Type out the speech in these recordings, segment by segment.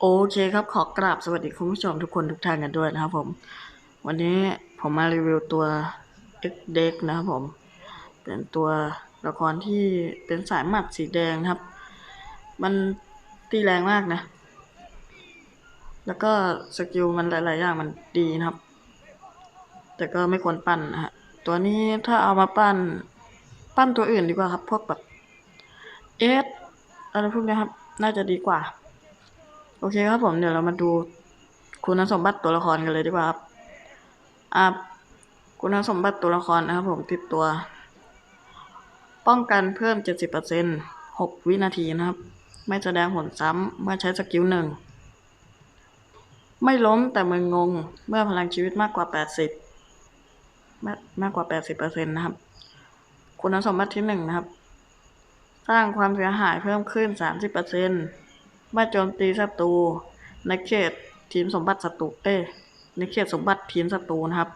โอเคครับขอกราบสวัสดีคุณผู้ชมทุกคนทุกท่านกันด้วยนะครับผม วันนี้ผมมารีวิวตัว X d e c นะครับผม เป็นตัวละครที่เป็นสายหมัดสีแดงครับ มันตีแรงมากนะ แล้วก็สกิลมันหลาย ๆ อย่างมันดีนะครับ แต่ก็ไม่ควรปั้นนะฮะตัวนี้ถ้าเอามาปั้น ปั้นตัวอื่นดีกว่าครับ พวกแบบเอสอะไรพวกนี้ครับ น่าจะดีกว่า โอเคครับผมเดี๋ยวเรามาดูคุณสมบัติตัวละครกันเลยดีกว่าครับอ่าคุณสมบัติตัวละครนะครับผมติดตัว ป้องกันเพิ่ม 70% 6 วินาทีนะครับ ไม่แสดงผลซ้ำเมื่อใช้สกิลหนึ่งไม่ล้มแต่มึนงง เมื่อพลังชีวิตมากกว่า 80 มากมากกว่า 80%นะครับ คุณสมบัติที่หนึ่งนะครับ สร้างความเสียหายเพิ่มขึ้น 30%เมื่โจมตีศัตรูในเขตทีมสมบัติศัตรูเอ้ในเขตสมบัติทีมศัตรูนะครับ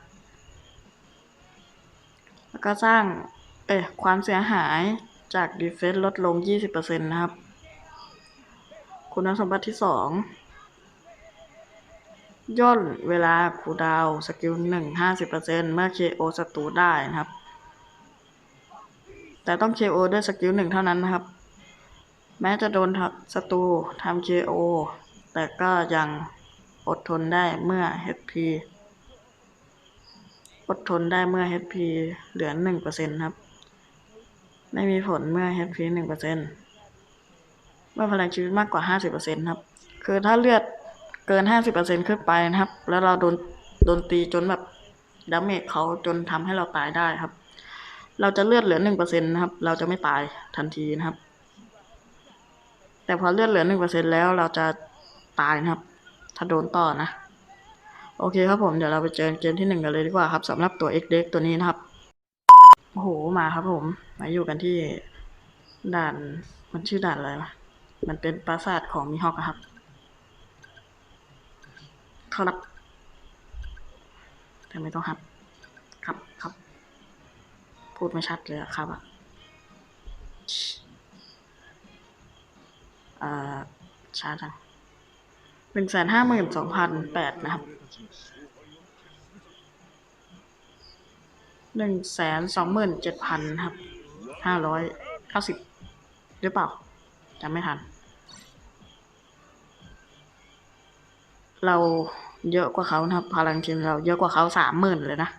แล้วก็สร้างเอ้ความเสียหายจากดีเฟนส์ลดลง 20%นะครับ คุณสมบัติที่สองย่นเวลาคูดาวสกิลหนึ่งห้าสิบเปอร์เซ็นเมื่อ KO ศัตรูได้นะครับ แต่ต้อง KO ด้วยสกิลหนึ่งเท่านั้นนะครับ แม้จะโดนศัตรูทำ KO แต่ก็ยังอดทนได้เมื่อ HP อดทนได้เมื่อ HP เหลือหนึ่งเปอร์เซ็นครับ ไม่มีผลเมื่อ HP หนึ่งเมื่อพลังชีวิตมากกว่าห้าสิบเปอร์เซ็นครับ คือถ้าเลือดเกินห้าสิบเปอร์เซ็นขึ้นไปนะครับ แล้วเราโดนโดนตีจนแบบดาเมจเขาจนทำให้เราตายได้ครับ เราจะเลือดเหลือหนึ่งเปอร์เซ็นนะครับ เราจะไม่ตายทันทีนะครับ แต่พอเลือดเหลือหนึ่งเปอร์เซ็นแล้วเราจะตายนะครับ ถ้าโดนต่อนะ โอเคครับผมเดี๋ยวเราไปเจอเกมที่หนึ่งกันเลยดีกว่าครับสำหรับตัว X d e c ตัวนี้นะครับโอ้โหมาครับผม มาอยู่กันที่ด่านมันชื่อด่านอะไรวะมันเป็นปราสาทของมีฮอกอะครับ ครับแต่ไม่ต้องครับ ครับครับ พูดไม่ชัดเลยครับอะ เอ่อ ช้าจังหนึ่งแสนห้าหมื่นสองพันแปดนะครับหนึ่งแสนสองหมื่นเจ็ดพันครับห้าร้อยเก้าสิบหรือเปล่าจำไม่ทัน เราเยอะกว่าเขานะครับ พลังทีมเราเยอะกว่าเขาสามหมื่นเลยนะ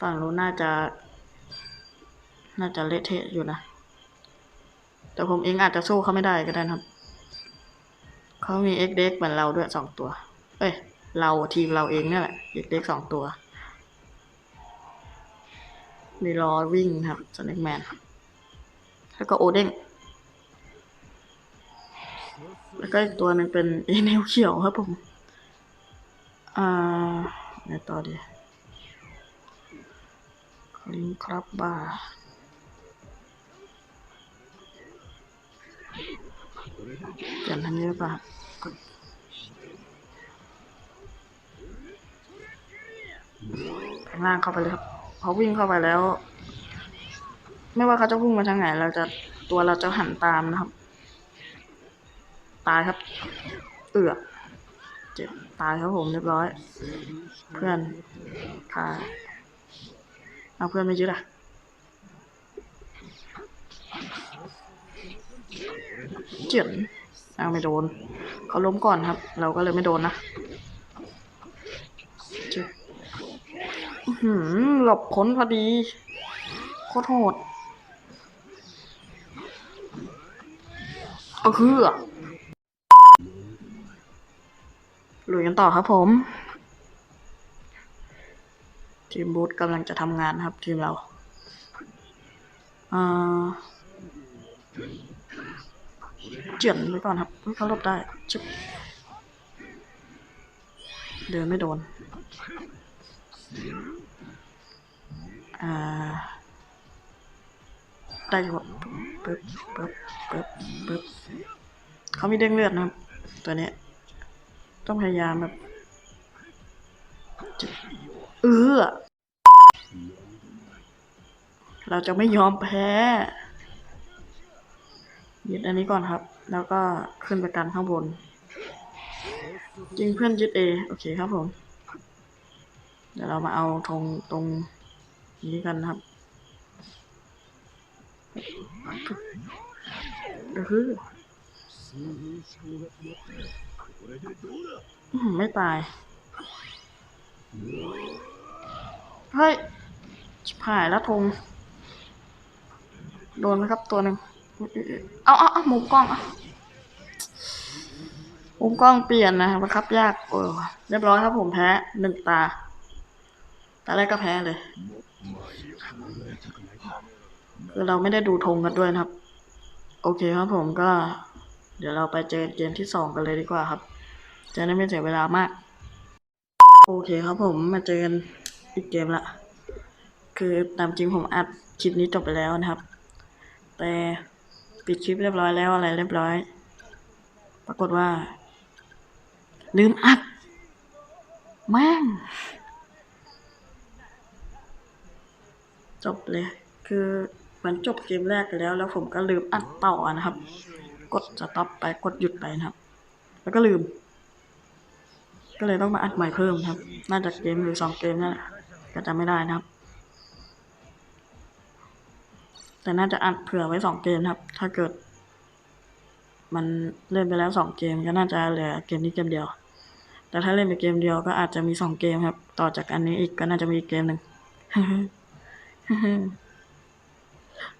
ฝั่งนู้น่าจะ น่าจะเละเทะอยู่นะ แต่ผมเองอาจจะสู้เขาไม่ได้ก็ได้นะครับ เขามี X เด็กเหมือนเราด้วยสองตัว เอ้ย เราทีมเราเองเนี่ยแหละ X เด็กสองตัว มีรอวิ่งครับสแน็คแมนแล้วก็โอเด้งแล้วก็อีกตัวหนึ่งเป็นเอเนลเขียวครับผม อ่าไหนต่อดีลิงครับบ้า ปลี่ยนทางนี้หรือเปล่าข้างล่างเข้าไปเลยครับพอวิ่งเข้าไปแล้ว ไม่ว่าเขาจะพุ่งมาทางไหน เราจะตัวเราจะหันตามนะครับ ตายครับ เอือเจ็บตายครับผมเรียบร้อย เพื่อนพาเอาเพื่อนไม่ยึดอะ เจียนเอาไม่โดน เขาล้มก่อนครับ เราก็เลยไม่โดนนะหือหลบพ้นพอดี โคตรโหดเอาคือลุยกันต่อครับผม ทีมบูธกำลังจะทำงานครับทีมเรา อ่า เจียนไว้ก่อนครับเฮ้ยเขาหลบได้ชิบเดินไม่โดน อ่า ได้อยู่ครับปึ๊บปึ๊บปึ๊บปึ๊บเขามีเด้งเลือดนะครับ ตัวนี้ ต้องพยายามแบบเออเราจะไม่ยอมแพ้ ยึดอันนี้ก่อนครับ แล้วก็ขึ้นไปกันข้างบน ยิงเพื่อนยึดเอโอเคครับผม เดี๋ยวเรามาเอาธงตรงนี้กันครับก็คือไม่ตาย เฮ้ยชิบหายแล้วธงโดนนะครับตัวหนึ่ง เอาเอาเอามุมกล้องเอามุมกล้องเปลี่ยนนะครับครับยากเออเรียบร้อยครับผมแพ้หนึ่งตาตาแรกก็แพ้เลย คือเราไม่ได้ดูธงกันด้วยนะครับ โอเคครับผมก็ เดี๋ยวเราไปเจอเกมที่สองกันเลยดีกว่าครับ จะได้ไม่เสียเวลามาก โอเคครับผมมาเจอกันอีกเกมละ คือตามจริงผมอัดคลิปนี้จบไปแล้วนะครับ แต่ ปิดคลิปเรียบร้อยแล้วอะไรเรียบร้อย ปรากฏว่า ลืมอัดแม่งจบเลย คือมันจบเกมแรกไปแล้ว แล้วผมก็ลืมอัดต่อนะครับ กดสต็อปไปกดหยุดไปนะครับ แล้วก็ลืม ก็เลยต้องมาอัดใหม่เพิ่มครับ น่าจะเกมหรือสองเกมนั่นแหละก็จำไม่ได้นะครับ แต่น่าจะอัดเผื่อไว้สองเกมครับ ถ้าเกิด มันเล่นไปแล้วสองเกมก็น่าจะเหลือเกมนี้เกมเดียว แต่ถ้าเล่นไปเกมเดียวก็อาจจะมีสองเกมครับ ต่อจากอันนี้อีกก็น่าจะมีอีกเกมหนึ่ง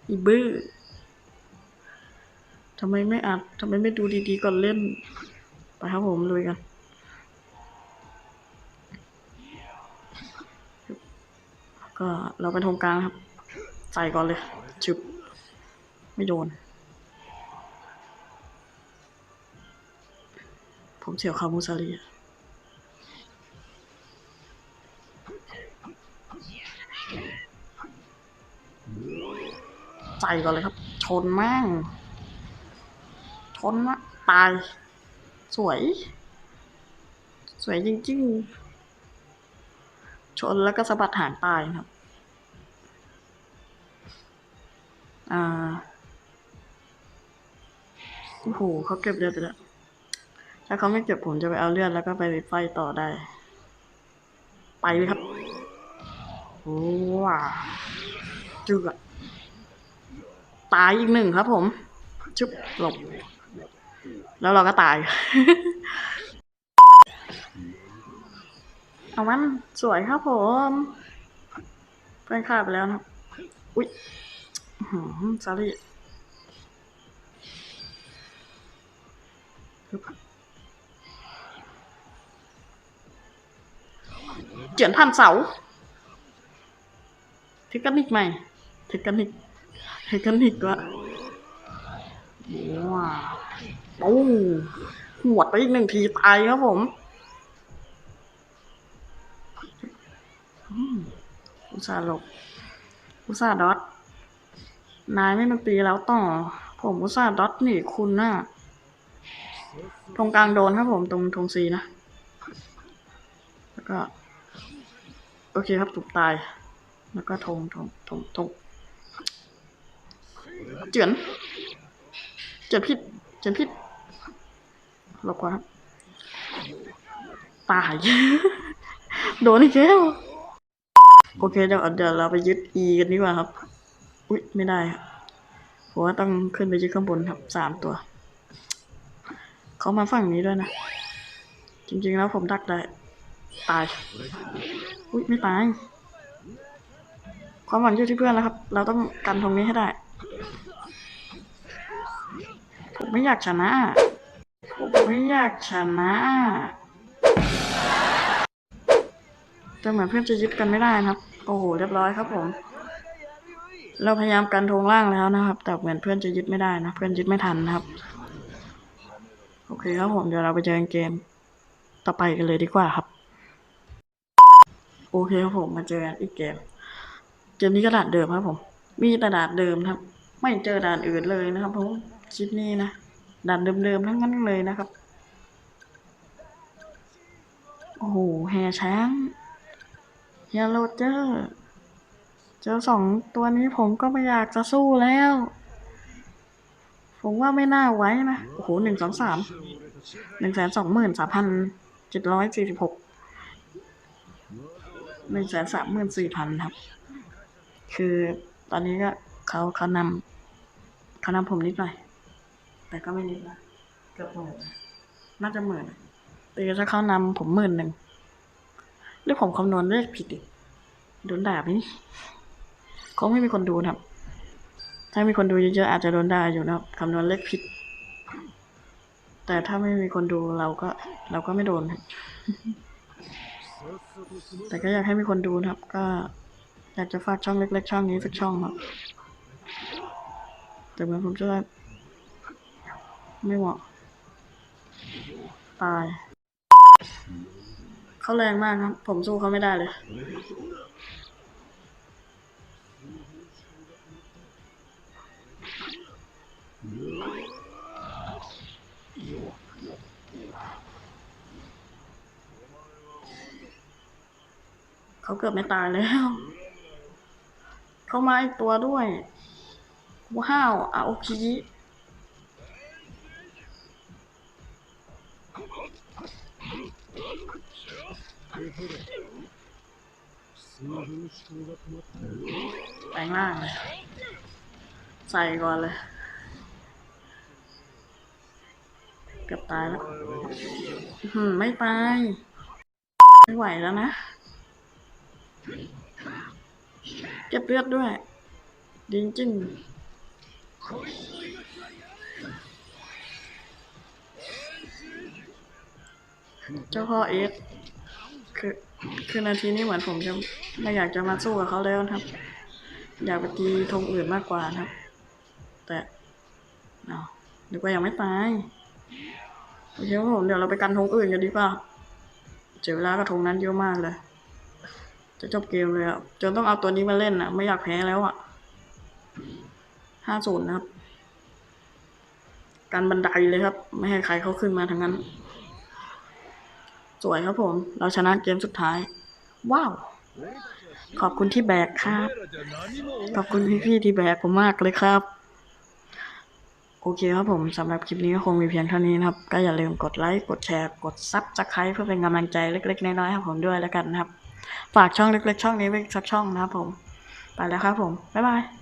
อีบื้อทำไมไม่อัดทำไมไม่ดูดีๆก่อนเล่น ไปครับผมลุยกันก็เราเป็นทงกลางครับ ใส่ก่อนเลย ชึบ ไม่โดน ผมเฉียวคามูซารีใส่ก่อนเลยครับ ชนม่งชนนะตาย สวย สวยจริง ๆ ชนแล้วก็สะบัดหางตายครับ อ่าโอ้โหเขาเก็บเลือดไปแล้ว ถ้าเขาไม่เก็บผมจะไปเอาเลือดแล้วก็ไปไฟต่อได้ ไปเลยครับโอ้ว้าจึกอะตายอีกหนึ่งครับ ผมจุบหลบ แล้วเราก็ตาย เอามันสวยครับผม เพื่อนฆ่าไปแล้วนะ อุ๊ย อื้อหือสารี่ฮึบเจียนพันเสา เทคนิคใหม่ เทคนิค เทคนิควะว้าวปูหวดไปอีกหนึ่งทีตายครับผมอืมอุตส่าหลบอุตส่าดอท นายไม่มาตีแล้วต่อ ผมอุตส่าห์ดอทหนีคุณน่ะตรงกลางโดนครับผมตรงตรงซีนะ แล้วก็ โอเคครับถูกตาย แล้วก็ทงทงทงทงเจือนเจือนพิษเจือนพิษหลบก่อนครับ ตาย โดนอีกแล้วโอเคเดี๋ยวเดี๋ยวเราไปยึด E กันดีกว่าครับ อุ๊ย ไม่ได้ครับเพราะว่าต้องขึ้นไปยึดข้างบนครับสามตัว เขามาฝั่งนี้ด้วยนะ จริงๆแล้วผมดักได้ ตาย อุ๊ย ไม่ตาย ความหวังอยู่ที่เพื่อนแล้วครับ เราต้องกันตรงนี้ให้ได้ ผมไม่อยากชนะ ผมไม่อยากชนะแต่เหมือนเพื่อนจะยึดกันไม่ได้นะครับ โอ้โห เรียบร้อยครับผม เราพยายามกันทงล่างแล้วนะครับ แต่เหมือนเพื่อนจะยึดไม่ได้นะ เพื่อนยึดไม่ทันนะครับ โอเคครับผม เดี๋ยวเราไปเจอกันเกม ต่อไปกันเลยดีกว่าครับ โอเคครับผม มาเจอกันอีกเกม เกมนี้ก็ด่านเดิมครับผม มีแต่ด่านเดิมครับ ไม่เจอด่านอื่นเลยนะครับผมคลิปนี้นะ ด่านเดิมๆทั้งนั้นเลยนะครับ โอ้โหแห่ช้างเฮียโรเจอร์ เจอสองตัวนี้ผมก็ไม่อยากจะสู้แล้ว ผมว่าไม่น่าไว้นะ โอ้โหหนึ่งสองสามหนึ่งแสนสองหมื่นสามพันเจ็ดร้อยสี่สิบหกหนึ่งแสนสามหมื่นสี่พันครับ คือตอนนี้ก็เขาเขานำเขานำผมนิดหน่อย แต่ก็ไม่นิดนะเกือบหมื่นน่าจะหมื่นตีถ้าเขานำผมหมื่นหนึ่งหรือผมคำนวณเลขผิดอีกโดนด่าไหมนี่ งไม่มีคนดูนะครับ ถ้ามีคนดูเยอะๆอาจจะโดนด่าอยู่นะครับคำนวณเลขผิด แต่ถ้าไม่มีคนดูเราก็ เราก็ไม่โดน แต่ก็อยากให้มีคนดูนะครับ ก็อยากจะฝากช่องเล็กๆช่องนี้สักช่องครับ แต่เหมือนผมจะไม่เหมาะ ตาย เขาแรงมากครับ ผมสู้เขาไม่ได้เลย เขาเกือบไม่ตายแล้ว เขามาอีกตัวด้วยว้าวอาโอพีแปลงร่างเลย ใส่ก่อนเลย เกือบตายแล้วหืมไม่ตาย ไม่ไหวแล้วนะ เก็บเลือดด้วยดีจริงเจ้าพ่อเอสคือคือนาทีนี้เหมือนผมจะไม่อยากจะมาสู้กับเขาแล้วนะครับ อยากไปตีธงอื่นมากกว่านะครับ แต่เอานึกว่ายังไม่ตาย โอเคครับผมเดี๋ยวเราไปกันธงอื่นกันดีกว่าเสียเวลากับธงนั้นเยอะมากเลย จะจบเกมเลยอะจนต้องเอาตัวนี้มาเล่นอะ ไม่อยากแพ้แล้วอะห้าศูนย์นะครับ การบันไดเลยครับ ไม่ให้ใครเขาขึ้นมาทั้งนั้น สวยครับผม เราชนะเกมสุดท้าย ว้าว ขอบคุณที่แบกครับ ขอบคุณพี่ๆที่แบกผมมากเลยครับ โอเคครับผมสำหรับคลิปนี้ก็คงมีเพียงเท่านี้นะครับ ก็อย่าลืมกดไลค์ กดแชร์ กดซับสไครต์เพื่อเป็นกำลังใจเล็กๆ น้อยๆให้ผมด้วยแล้วกันนะครับ ฝากช่องเล็กๆ ช่องนี้ไว้สักช่องนะครับผม ไปแล้วครับผม บ๊ายบาย